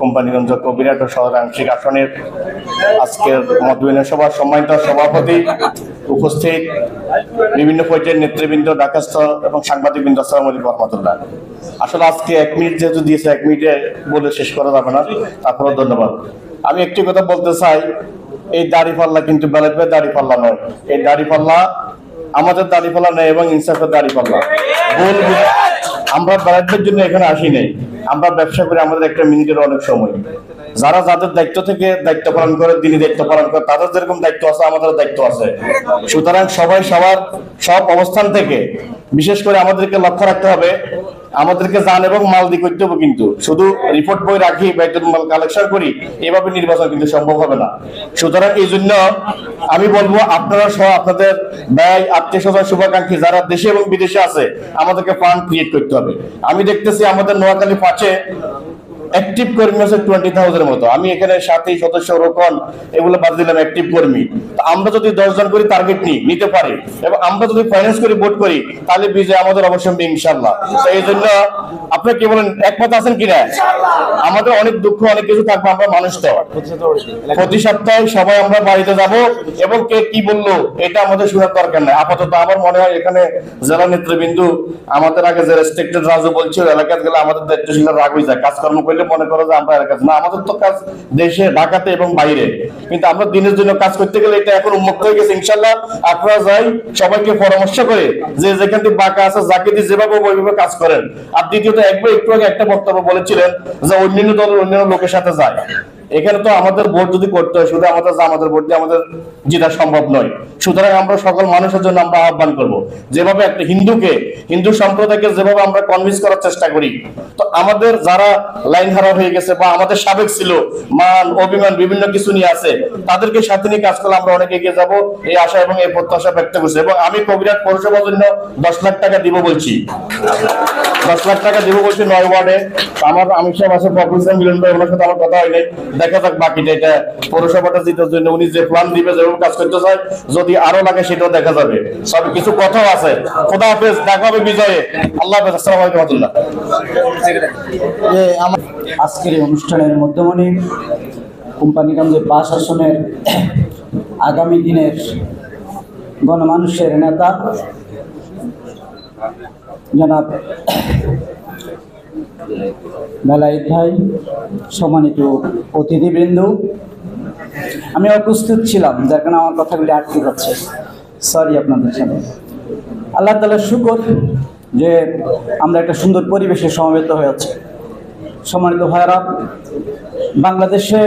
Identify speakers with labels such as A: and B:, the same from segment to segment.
A: কোম্পানিগঞ্জ কবিরাট ও শহর আংশিক আসনের আজকের মত সভার সম্মানিত সভাপতি উপস্থিত বিভিন্ন পর্যায়ের নেতৃবৃন্দ ডাকাস্থ এবং সাংবাদিকবৃন্দ, আসসালামু আলাইকুম রহমতুল্লাহ। আসলে আজকে এক মিনিট যেহেতু দিয়েছে, এক মিনিটে বলে শেষ করা যাবে না তারপরে ধন্যবাদ। আমি একটি কথা বলতে চাই, এই দাড়ি পাল্লা কিন্তু বেলাতে দাড়ি পাল্লা নয়। এই দাড়ি পাল্লা আমাদের দাড়ি পাল্লা নেই এবং ইনসাফের দাড়ি পাল্লা আমরা বেড়াতের জন্য এখানে আসি নাই। আমরা ব্যবসা করি আমাদের একটা মিনিটের অনেক সময়। যারা যাদের দায়িত্ব থেকে দায়িত্ব পালন করে, তিনি দায়িত্ব পালন করে, তাদের যেরকম দায়িত্ব আছে আমাদের দায়িত্ব আছে। সুতরাং সবাই সবার, সব অবস্থান থেকে, বিশেষ করে আমাদেরকে লক্ষ্য রাখতে হবে, আমাদেরকে জান এবং মাল দিয়ে করতে হবে কিন্তু। শুধু রিপোর্ট বই রাখি বাইতুল মাল কালেকশন করি, এভাবে নির্বাচন কিন্তু সম্ভব হবে না। সুতরাং এই জন্য আমি বলব, আপনারা সহ আপনাদের ব্যয় আত্মীয় স্বজন, শুভাকাঙ্ক্ষী, যারা দেশে এবং বিদেশে আছে, আমাদেরকে ফান্ড ক্রিয়েট করতে হবে। আমি দেখতেছি আমাদের নোয়াখালী পাঁচে অ্যাক্টিভ কর্মী আছে টোয়েন্টি থাউজেন্ড মতো। আমি এখানে সাথী সদস্য রোকন এগুলো বাদ দিলাম অ্যাক্টিভ কর্মী। তো আমরা যদি দশ জন করে টার্গেট নিই নিতে পারি। এবং আমরা যদি ফাইন্যান্স করে ভোট করি তাহলে বিজয় আমাদের অবশ্যই হবে ইনশাল্লাহ তো এই জন্য আপনি কি বলেন একমত আছেন কিনা? আমাদের অনেক দুঃখ অনেক কিছু থাকবে আমরা মানুষ তো। প্রতি সপ্তাহে সবাই আমরা বাড়িতে যাব এবং কে কি বলল এটা আমাদের শোনার দরকার নাই। আপাতত আমার মনে হয় এখানে জেলা নেতৃবৃন্দু আমাদের আগে যে রেস্ট্রিক্টেড রাজু বলছিল এলাকাতে গেলে আমাদের দায়িত্বশীল রাগ হয়ে যায় কাজকর্ম করলে মনে করো যে আমরা কাজ না, আমাদের তো কাজ দেশে, ঢাকাতে এবং বাইরে। কিন্তু আমরা দিনের জন্য কাজ করতে গেলে এটা এখন উন্মুক্ত হয়ে গেছে। ইনশাল্লাহ আপনারা যাই, সবাইকে পরামর্শ করে যে যেখান থেকে বাঁকা আছে, যাকে দিয়ে যেভাবে ওইভাবে কাজ করেন। আর দ্বিতীয়ত, একবার একটু আগে একটা বক্তব্য বলেছিলেন যে অন্যান্য দলের অন্যান্য লোকের সাথে যায়। এখানে তো আমাদের ভোট যদি করতে হয়, শুধু আমাদের আমাদের ভোট দিয়ে আমাদের জেতা সম্ভব নয়। সুতরাং আমরা সকল মানুষের জন্য আমরা আহ্বান করব। যেভাবে একটা হিন্দুকে, হিন্দু সম্প্রদায়কে যেভাবে আমরা কনভিন্স করার চেষ্টা করি, তো আমাদের যারা লাইন হারা হয়ে গেছে বা আমাদের সাবেক ছিল, মান, অভিমান, বিভিন্ন কিছু নিয়ে আছে, তাদেরকে সাথে নিয়ে কাজ করলে আমরা অনেক এগিয়ে যাব। এই আশা এবং এই প্রত্যাশা ব্যক্ত করছি এবং আমি কবিরাট পৌরসভার জন্য দশ লাখ টাকা দিব বলছি। দশ লাখ টাকা দিব বলছি নয় ওয়ার্ডে। আমার আমি সব আছে মিলন ভাই ওনার সাথে আমার কথা হয় নাই দেখা যাক বাকিটা এটা পৌরসভাটা জিতার জন্য উনি যে প্ল্যান দিবে যেভাবে কাজ করতে চায়, যদি আরও লাগে সেটাও দেখা যাবে। সব কিছু কথাও আছে। খোদা হাফেজ, দেখা হবে বিজয়ে। আল্লাহ হাফেজ, আসসালামু আলাইকুম
B: আজকের এই অনুষ্ঠানের মধ্যমণি কোম্পানিগঞ্জের পাশ আসনের আগামী দিনের গণমানুষের নেতা, জনাব বেলায়েত ভাই, সম্মানিত অতিথিবৃন্দ, আমি অপ্রস্তুত ছিলাম, যার কারণে আমার কথাগুলি আটকে যাচ্ছে। সরি আপনাদের সাথে আল্লাহ তালা শুকর যে আমরা একটা সুন্দর পরিবেশে সমবেত হয়েছে সম্মানিত ভাইরা বাংলাদেশে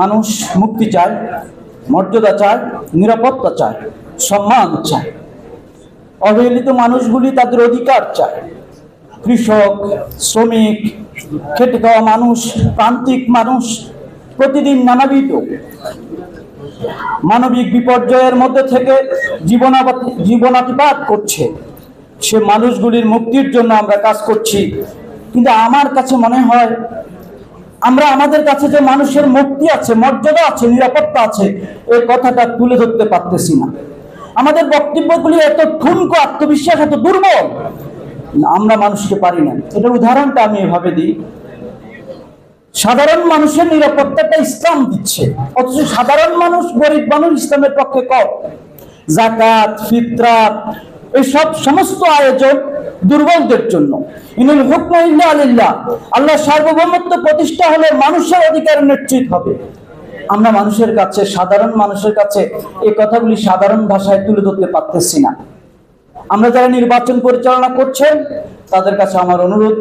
B: মানুষ মুক্তি চায়, মর্যাদা চায়, নিরাপত্তা চায়, সম্মান চায়। অবহেলিত মানুষগুলি তাদের অধিকার চায়। কৃষক, শ্রমিক, খেটে খাওয়া মানুষ, প্রান্তিক মানুষ প্রতিদিন নানাবিধ। মানবিক বিপর্যয়ের মধ্যে থেকে জীবনাপাত জীবনাতিপাত করছে। সে মানুষগুলির মুক্তির জন্য আমরা কাজ করছি। কিন্তু আমার কাছে মনে হয়, আমরা আমাদের কাছে যে মানুষের মুক্তি আছে, মর্যাদা আছে, নিরাপত্তা আছে এই কথাটা তুলে ধরতে পারতেছি না। আমাদের বক্তব্যগুলি এত ঠুনকো, আত্মবিশ্বাস এত দুর্বল। আমরা মানুষকে পারি না। এটার উদাহরণটা আমি এভাবে দিই। সাধারণ মানুষের নিরাপত্তাটা ইসলাম দিচ্ছে। অথচ সাধারণ মানুষ, গরিব মানুষ ইসলামের পক্ষে কম। জাকাত ফিতরাত, এসব সমস্ত আয়োজন দুর্বলদের জন্য। আল্লাহ সার্বভৌমত্ব প্রতিষ্ঠা হলে মানুষের অধিকার নিশ্চিত হবে। আমরা মানুষের কাছে, সাধারণ মানুষের কাছে এই কথাগুলি সাধারণ ভাষায় তুলে ধরতে পারতেছি না। আমরা যারা নির্বাচন পরিচালনা করছেন, তাদের কাছে আমার অনুরোধ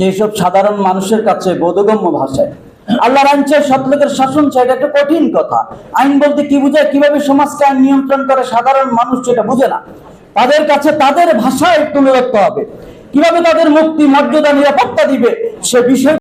B: যেসব সাধারণ মানুষের কাছে বোধগম্য ভাষায়। আল্লাহর আইন চাই সৎলোকের শাসন চাই, এটা একটা কঠিন কথা। আইন বলতে কি বোঝায়, কীভাবে সমাজকে আইন নিয়ন্ত্রণ করে সাধারণ মানুষ সেটা বুঝে না। তাদের কাছে তাদের ভাষায় তুলে ধরতে হবে। কীভাবে তাদের মুক্তি, মর্যাদা, নিরাপত্তা দিবে, সে বিষয়